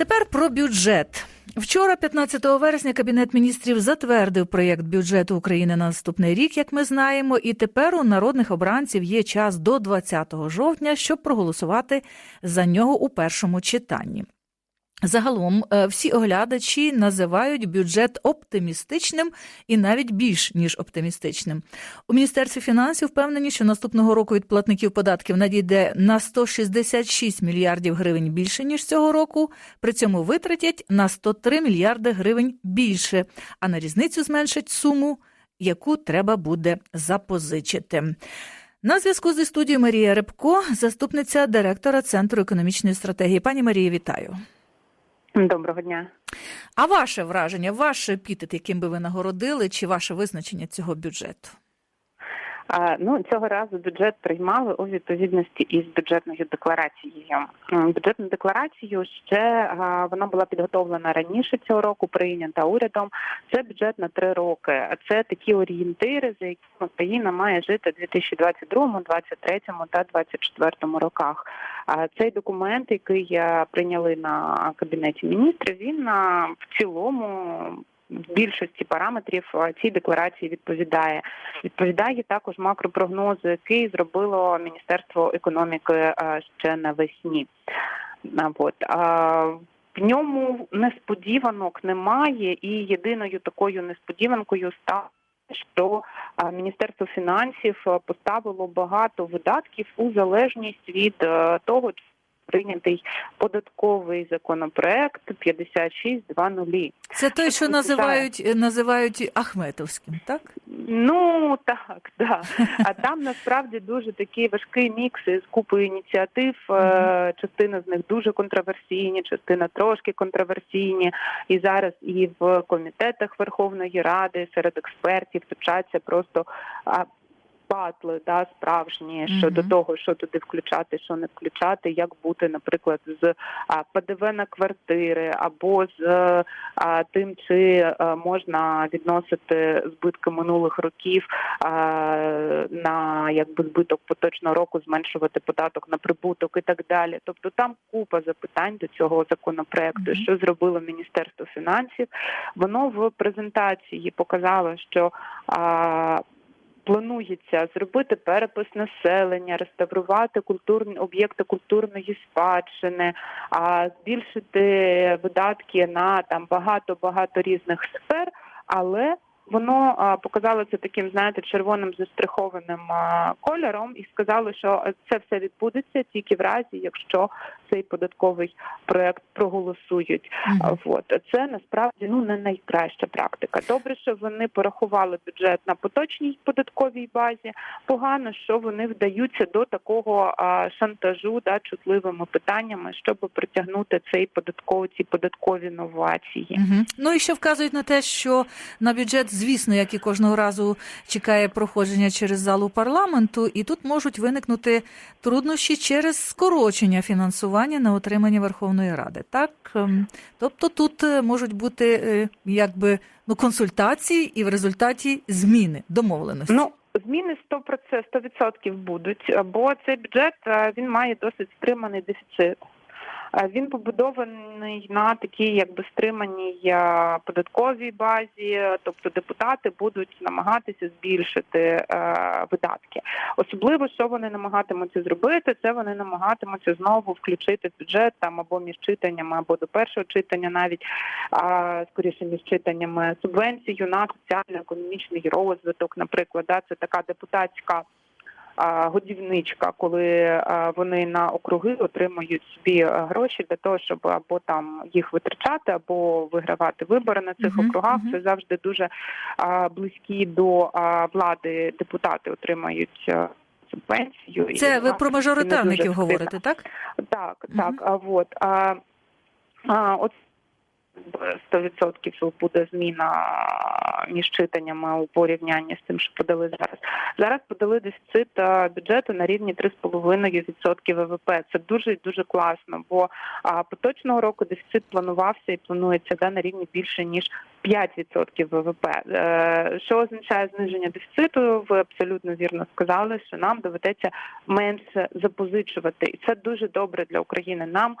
Тепер про бюджет. Вчора, 15 вересня, кабінет міністрів затвердив проєкт бюджету України на наступний рік, як ми знаємо. І тепер у народних обранців є час до 20 жовтня, щоб проголосувати за нього у першому читанні. Загалом е, всі оглядачі називають бюджет оптимістичним і навіть більш ніж оптимістичним. У міністерстві фінансів впевнені, що наступного року від платників податків надійде на 166 мільярдів гривень більше ніж цього року. При цьому витратять на 103 мільярди гривень більше, а на різницю зменшать суму, яку треба буде запозичити. На зв'язку зі студією Марія Рибко, заступниця директора Центру економічної стратегії. Пані Марії, вітаю. Доброго дня. А ваше враження, ваш епітет, яким би ви нагородили, чи ваше визначення цього бюджету? Ну цього разу бюджет приймали у відповідності із бюджетною декларацією. Бюджетну декларацію ще вона була підготовлена раніше цього року, прийнята урядом. Це бюджет на три роки. Це такі орієнтири, за якими країна має жити у 2022, 2023 та 2024 роках. Цей документ, який прийняли на кабінеті міністрів, він в цілому більшості параметрів цій декларації відповідає. Відповідає також макропрогнозу, який зробило Міністерство економіки ще навесні. От. В ньому несподіванок немає, і єдиною такою несподіванкою став. Що Міністерство фінансів поставило багато видатків у залежність від того, прийнятий податковий законопроект 56.2.0. Це той, що називають називають Ахметовським, так? Ну так, да. А там насправді дуже такий важкий мікс з купою ініціатив. Mm-hmm. Частина з них дуже контроверсійні, частина трошки контроверсійні. І зараз і в комітетах Верховної Ради серед експертів точаться просто батли да справжні щодо mm-hmm. того, що туди включати, що не включати, як бути, наприклад, з а, ПДВ на квартири або з а, тим, чи а, можна відносити збитки минулих років а, на якби збиток поточного року, зменшувати податок на прибуток і так далі. Тобто там купа запитань до цього законопроекту, mm-hmm. що зробило Міністерство фінансів. Воно в презентації показало, що а, Планується зробити перепис населення, реставрувати культурні об'єкти культурної спадщини, а збільшити видатки на там багато багато різних сфер, але Воно показалося таким, знаєте, червоним застрахованим кольором, і сказали, що це все відбудеться тільки в разі, якщо цей податковий проект проголосують. Mm-hmm. От це насправді ну не найкраща практика. Добре, що вони порахували бюджет на поточній податковій базі. Погано, що вони вдаються до такого шантажу, да чутливими питаннями, щоб притягнути цей податковий ці податкові новації. Mm-hmm. Ну і що вказують на те, що на бюджет звісно, як і кожного разу чекає проходження через залу парламенту, і тут можуть виникнути труднощі через скорочення фінансування на отримання Верховної Ради. Так, ем, тобто тут е, можуть бути е, якби ну консультації і в результаті зміни домовленості. Ну, Зміни 100%, 100% будуть, бо цей бюджет е, він має досить стриманий дефіцит. Він побудований на такій, якби стриманій податковій базі, тобто депутати будуть намагатися збільшити е, видатки. Особливо що вони намагатимуться зробити, це вони намагатимуться знову включити в бюджет там або між читаннями, або до першого читання, навіть скоріше між читаннями субвенцію на соціально-економічний розвиток. Наприклад, да, це така депутатська годівничка, коли вони на округи отримують собі гроші для того, щоб або там їх витрачати, або вигравати вибори на цих округах. Це завжди дуже близькі до влади. Депутати отримають. Субвенцію це і, ви про мажоритарників говорите, так? Так, так. Uh-huh. А от а, а от 100% буде зміна між читаннями у порівнянні з тим, що подали зараз. Зараз подали дефіцит бюджету на рівні 3,5% ВВП. Це дуже дуже класно, бо поточного року дефіцит планувався і планується да, на рівні більше ніж 5% ВВП. Е, Що означає зниження дефіциту? Ви абсолютно вірно сказали, що нам доведеться менше запозичувати, і це дуже добре для України. Нам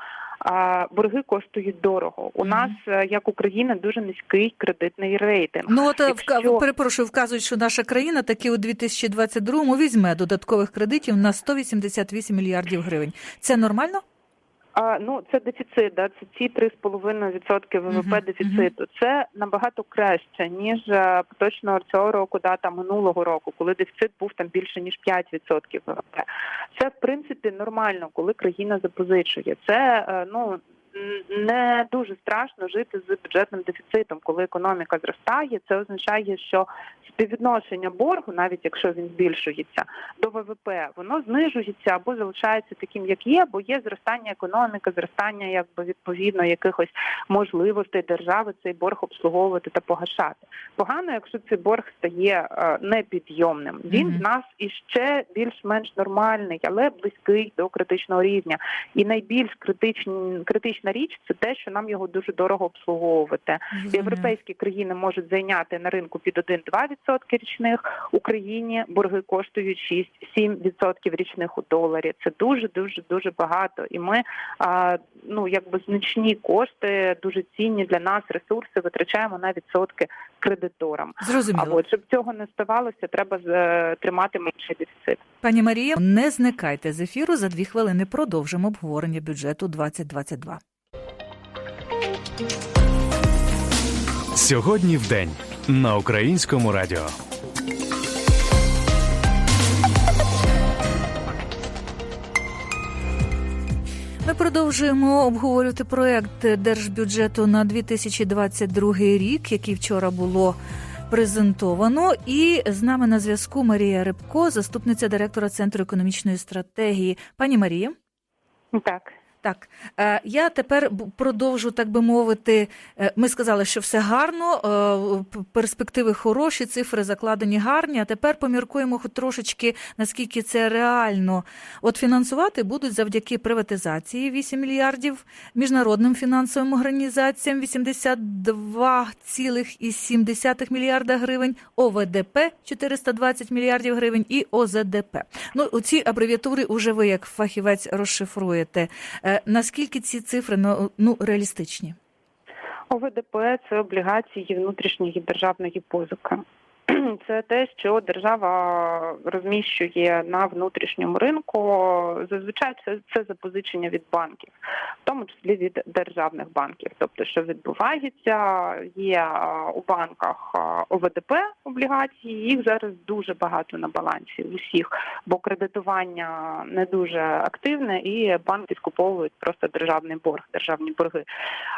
борги коштують дорого. У нас, е, як України, дуже низький кредитний рейтинг. Ну от е, Якщо- перепрошую, вказують, що наша країна таки у 2022-му візьме додаткових кредитів на 188 мільярдів гривень. Це нормально? А, ну це дефіцит, да, це ці 3,5% ВВП дефіциту. Це набагато краще ніж е, поточного цього року, да, там минулого року, коли дефіцит був там більше ніж 5% ВВП. Це в принципі нормально, коли країна запозичує. Це е, ну. Не дуже страшно жити з бюджетним дефіцитом, коли економіка зростає. Це означає, що співвідношення боргу, навіть якщо він збільшується до ВВП, воно знижується або залишається таким, як є, бо є зростання економіки, зростання якби відповідно якихось можливостей держави цей борг обслуговувати та погашати. Погано, якщо цей борг стає е, непідйомним. Він Мгм. в нас іще більш-менш нормальний, але близький до критичного рівня. І найбільш критичні, критична річ це те, що нам його дуже дорого обслуговувати. Європейські країни можуть зайняти на ринку під 1-2% річних. Україні борги коштують 6-7% річних у доларі. Це дуже дуже дуже багато. І ми ну якби значні кошти, дуже цінні для нас ресурси витрачаємо на відсотки кредиторам. А Зрозуміло. от щоб цього не ставалося, треба е, тримати менший дефіцит. Пані Марія, не зникайте з ефіру. За дві хвилини продовжимо обговорення бюджету 2022. Сьогодні в день на українському радіо. Ми продовжуємо обговорювати проект держбюджету на 2022 рік, який вчора було презентовано. І з нами на зв'язку Марія Рибко, заступниця директора Центру економічної стратегії. Пані Марія. Так. Так, е, я тепер продовжу, так би мовити. е, Ми сказали, що все гарно, е, перспективи хороші, цифри закладені гарні. А тепер поміркуємо трошечки, наскільки це реально. От фінансувати будуть завдяки приватизації 8 мільярдів, міжнародним фінансовим організаціям 82,7 мільярда гривень, ОВДП 420 мільярдів гривень і ОЗДП. Ну, оці абревіатури уже ви як фахівець розшифруєте. Е, Наскільки ці цифри ну, ну реалістичні? ОВДП це облігації внутрішньої державної позики. Це те, що держава розміщує на внутрішньому ринку. Зазвичай це, це запозичення від банків, в тому числі від державних банків. Тобто, що відбувається, є у банках ОВДП облігації. Їх зараз дуже багато на балансі усіх, бо кредитування не дуже активне, і банки скуповують просто державний борг, державні борги.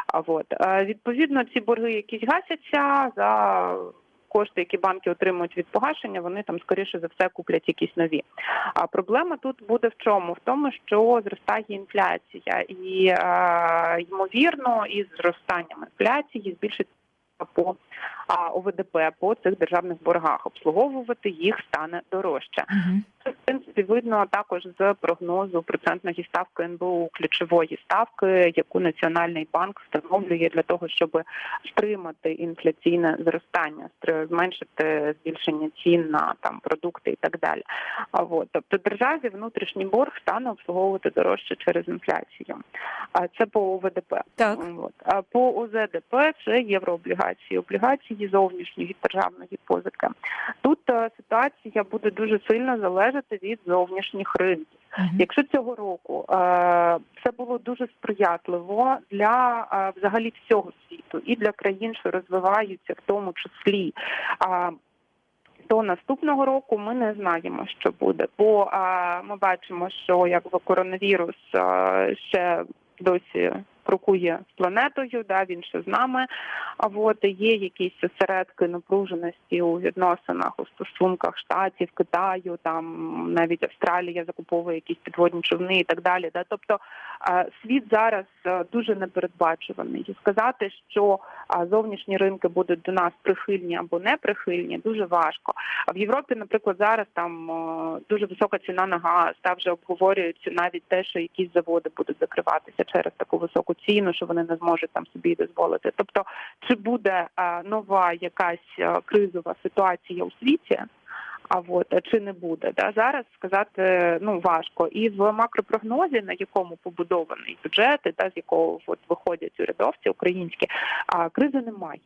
А от Е, відповідно ці борги якісь гасяться за кошти, які банки отримують від погашення, вони там скоріше за все куплять якісь нові. А проблема тут буде в чому? В тому, що зростає інфляція, і е, ймовірно, із зростанням інфляції збільшиться по ОВДП по цих державних боргах. Обслуговувати їх стане дорожче. Це в принципі видно також з прогнозу процентної ставки НБУ ключової ставки, яку Національний банк встановлює для того, щоб стримати інфляційне зростання, зменшити збільшення цін на там продукти і так далі. А от тобто державі внутрішній борг стане обслуговувати дорожче через інфляцію. А це по ОВДП. Так. От. А по ОЗДП це єврооблігації, облігації зовнішньої державної позики. Тут е, ситуація буде дуже сильно залежати від зовнішніх ринків. Якщо цього року е, це було дуже сприятливо для е, взагалі всього світу і для країн, що розвиваються, в тому числі. До наступного року ми не знаємо, що буде, бо а, ми бачимо, що якби коронавірус а, ще досі крокує з планетою, да він ще з нами. А от є якісь осередки напруженості у відносинах у стосунках штатів, Китаю, там навіть Австралія закуповує якісь підводні човни і так далі. Да, тобто світ зараз дуже непередбачуваний. І сказати, що зовнішні ринки будуть до нас прихильні або не прихильні, дуже важко. А в Європі, наприклад, зараз там дуже висока ціна на газ, та вже обговорюється навіть те, що якісь заводи будуть закриватися через таку високу таку ціну, що вони не зможуть там собі дозволити. Тобто, чи буде е, нова якась е, кризова ситуація у світі? А от чи не буде да зараз сказати ну важко, і в макропрогнозі, на якому побудований бюджет, і та з якого от виходять урядовці українські, а кризи немає.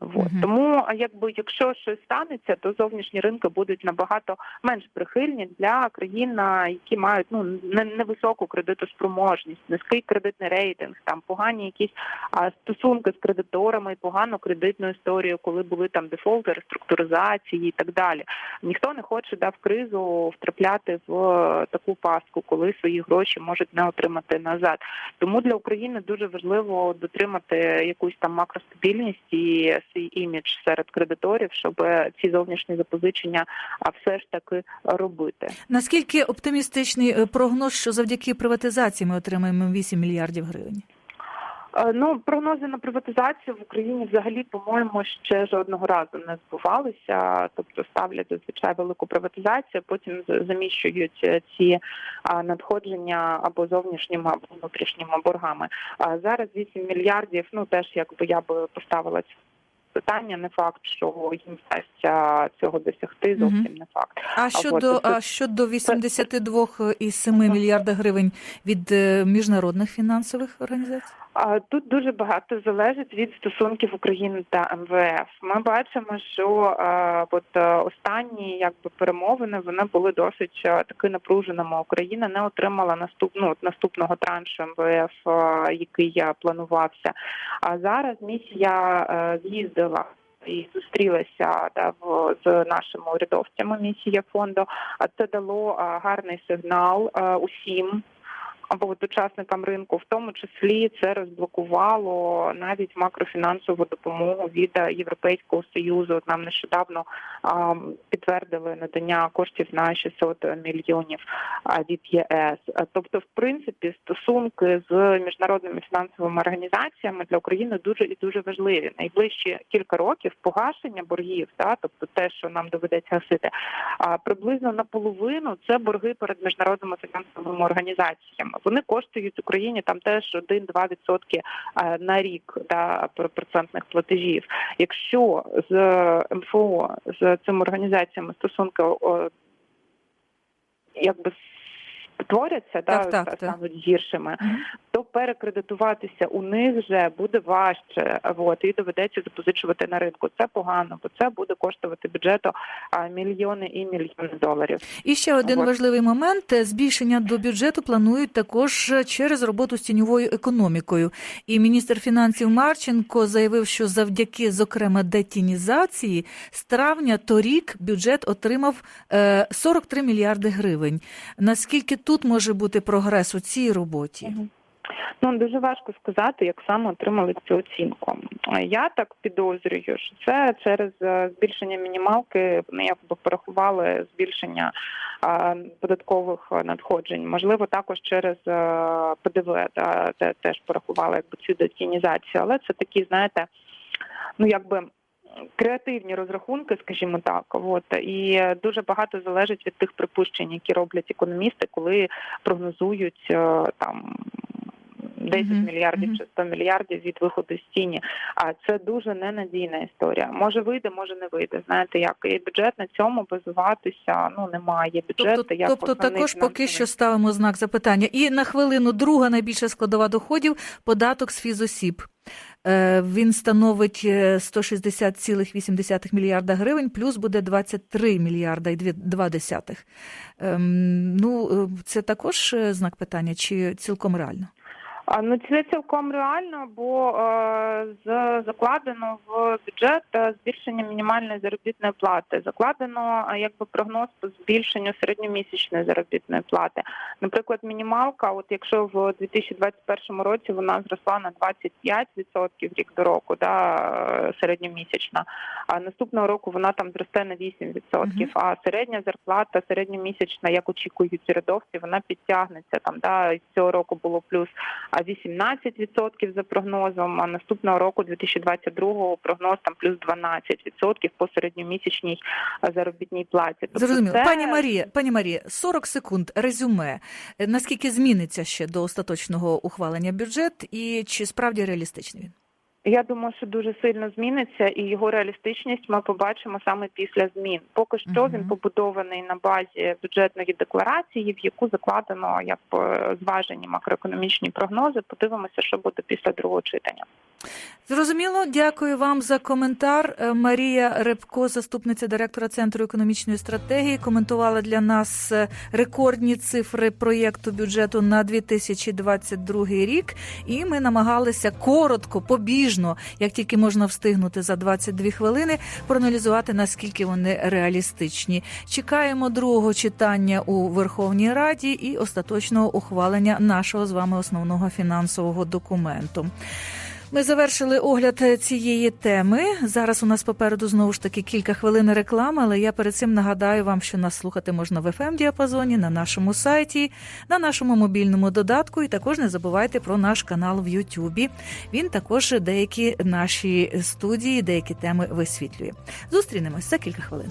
Вот. Мгм. Тому, якби якщо щось станеться, то зовнішні ринки будуть набагато менш прихильні для країн, які мають ну не- невисоку кредитоспроможність, низький кредитний рейтинг, там погані якісь а, стосунки з кредиторами, і погану кредитну історію, коли були там дефолти, реструктуризації і так далі. Ніхто не хоче да, в кризу втрапляти в е, таку пастку, коли свої гроші можуть не отримати назад. Тому для України дуже важливо дотримати якусь там макростабільність і свій імідж серед кредиторів, щоб ці зовнішні запозичення а, все ж таки робити. Наскільки оптимістичний е, прогноз, що завдяки приватизації ми отримаємо 8 мільярдів гривень? Е, Ну, прогнози на приватизацію в Україні взагалі, по-моєму, ще жодного разу не збувалися. Тобто ставлять зазвичай велику приватизацію, потім заміщують е, ці надходження або зовнішніми, або внутрішніми боргами. А зараз 8 мільярдів. Ну теж якби я би поставила це питання. Не факт, що їм вдасться цього досягти. Зовсім не факт. А щодо, от а щодо 82,7 мільярда гривень від е, міжнародних фінансових організацій? Тут дуже багато залежить від стосунків України та МВФ. Ми бачимо, що е, от е, останні якби перемовини вони були досить е, таки напруженими. Україна не отримала наступну наступного траншу МВФ, який е, планувався. А зараз місія з'їздила. І зустрілася да, в, з нашими урядовцями місія фонду. А це дало а, гарний сигнал а, усім або от учасникам ринку, в тому числі це розблокувало навіть макрофінансову допомогу від е, Європейського союзу. Нам нещодавно підтвердили надання коштів на 600 мільйонів від ЄС. Тобто, в принципі, стосунки з міжнародними фінансовими організаціями для України дуже і дуже важливі. Найближчі кілька років погашення боргів, та тобто те, що нам доведеться гасити, приблизно наполовину це борги перед міжнародними фінансовими організаціями. Вони коштують Україні там теж 1-2 відсотки е, на рік да, про- процентних платежів. Якщо з МФО з цими організаціями стосунки якби створяться, да, Так, стануть так. гіршими, перекредитуватися у них вже буде важче. От і доведеться запозичувати на ринку. Це погано, бо це буде коштувати бюджету мільйони і мільйони доларів. І ще один От. важливий момент: Е, збільшення до бюджету планують також через роботу з тіньовою економікою. І міністр фінансів Марченко заявив, що завдяки, зокрема, детінізації з травня торік бюджет отримав е, 43 мільярди гривень. Наскільки тут може бути прогрес у цій роботі? Ну дуже важко сказати, як саме отримали цю оцінку. Я так підозрюю, що це через е, збільшення мінімалки. Якби порахували збільшення податкових надходжень. Можливо, також через е, ПДВ те- теж порахували якби цю детінізацію. Але це такі, знаєте, ну якби. Креативні розрахунки, скажімо так, от і дуже багато залежить від тих припущень, які роблять економісти, коли прогнозують е, там 10 Мгм, мільярдів чи 100 мільярдів від виходу з тіні. А це дуже ненадійна історія. Може вийде, може не вийде. Знаєте, як і бюджет на цьому базуватися ну немає. Бюджет Тобто, як тобто також поки що ставимо знак запитання. І на хвилину друга найбільша складова доходів податок з фізосіб. Е, Він становить е, 160,8 мільярда гривень, плюс буде 23 мільярда і 2 десятих. Ем, Ну, е, це також е, знак питання, чи цілком реально? Ну це цілком реально, бо е, з закладено в бюджет е, збільшення мінімальної заробітної плати. Закладено е, якби прогноз по збільшенню середньомісячної заробітної плати. Наприклад, мінімалка, от якщо в 2021 році вона зросла на 25% рік до року, да, середньомісячна, а наступного року вона там зросте на 8%. Мгм. А середня зарплата, середньомісячна, як очікують урядовці, вона підтягнеться там. Да, цього року було плюс а а 18% за прогнозом. А наступного року, 2022 прогноз там плюс 12% по середньомісячній заробітній платі. Тобто Зрозуміло. це- Пані Марія, пані Марія, 40 секунд резюме. Е, Наскільки зміниться ще до остаточного ухвалення бюджет, і чи справді реалістичний він? Я думаю, що дуже сильно зміниться, і його реалістичність ми побачимо саме після змін. Поки що Мгм. він побудований на базі бюджетної декларації, в яку закладено як е, зважені макроекономічні прогнози. Подивимося, що буде після другого читання. Зрозуміло, дякую вам за коментар. Е, Марія Репко, заступниця директора Центру економічної стратегії, коментувала для нас е, рекордні цифри проєкту бюджету на 2022 рік. І ми намагалися коротко, побіжно, як тільки можна встигнути за 22 хвилини, проаналізувати наскільки вони реалістичні. Чекаємо другого читання у Верховній Раді і остаточного ухвалення нашого з вами основного фінансового документу. Ми завершили огляд цієї теми. Зараз у нас попереду знову ж таки кілька хвилин реклами, але я перед цим нагадаю вам, що нас слухати можна в fm діапазоні на нашому сайті, на нашому мобільному додатку. І також не забувайте про наш канал в Ютубі. Він також деякі наші студії, деякі теми висвітлює. Зустрінемось за кілька хвилин.